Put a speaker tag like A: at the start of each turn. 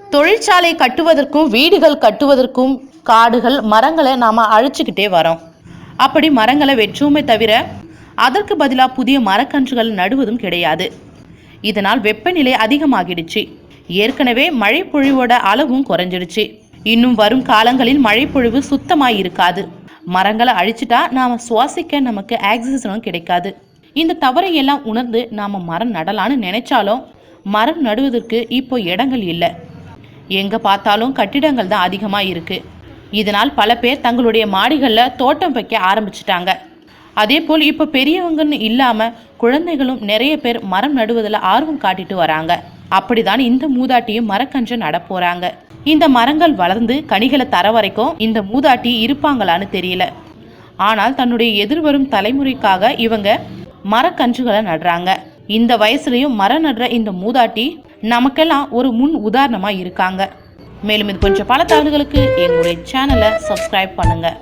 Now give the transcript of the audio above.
A: தொழிற்சாலை கட்டுவதற்கும் வீடுகள் கட்டுவதற்கும் காடுகள் மரங்களை நாம் அழிச்சுக்கிட்டே வரோம். அப்படி மரங்களை வெற்றுமே தவிர அதற்கு பதிலாக புதிய மரக்கன்றுகள் நடுவதும் கிடையாது. இதனால் வெப்பநிலை அதிகமாகிடுச்சு. ஏற்கனவே மழை பொழிவோட அளவும் குறைஞ்சிடுச்சு. இன்னும் வரும் காலங்களில் மழைப்பொழிவு சுத்தமாக இருக்காது மரங்களை அழிச்சிட்டா நாம் சுவாசிக்க நமக்கு ஆக்சிஜனும் கிடைக்காது. இந்த தவறை எல்லாம் உணர்ந்து நாம் மரம் நடலான்னு நினைச்சாலும் மரம் நடுவதற்கு இப்போ இடங்கள் இல்லை. எங்கே பார்த்தாலும் கட்டிடங்கள் தான் அதிகமாக இருக்குது இதனால் பல பேர் தங்களுடைய மாடிகளில் தோட்டம் வைக்க ஆரம்பிச்சிட்டாங்க. அதே போல் இப்போ பெரியவங்கன்னு இல்லாமல் குழந்தைகளும் நிறைய பேர் மரம் நடுவதில் ஆர்வம் காட்டிட்டு வராங்க. அப்படிதான் இந்த மூதாட்டியும் மரக்கன்று நடப்போகிறாங்க இந்த மரங்கள் வளர்ந்து கனிகளை தர வரைக்கும் இந்த மூதாட்டி இருப்பாங்களான்னு தெரியல. ஆனால் தன்னுடைய எதிர்வரும் தலைமுறைக்காக இவங்க மரக்கன்றுகளை நடுறாங்க. இந்த வயசுலையும் மரம் நடுற இந்த மூதாட்டி நமக்கெல்லாம் ஒரு முன் உதாரணமாக இருக்காங்க. மேலும் இது கொஞ்சம் பல தகவல்களுக்கு எங்களுடைய சேனலை சப்ஸ்கிரைப் பண்ணுங்கள்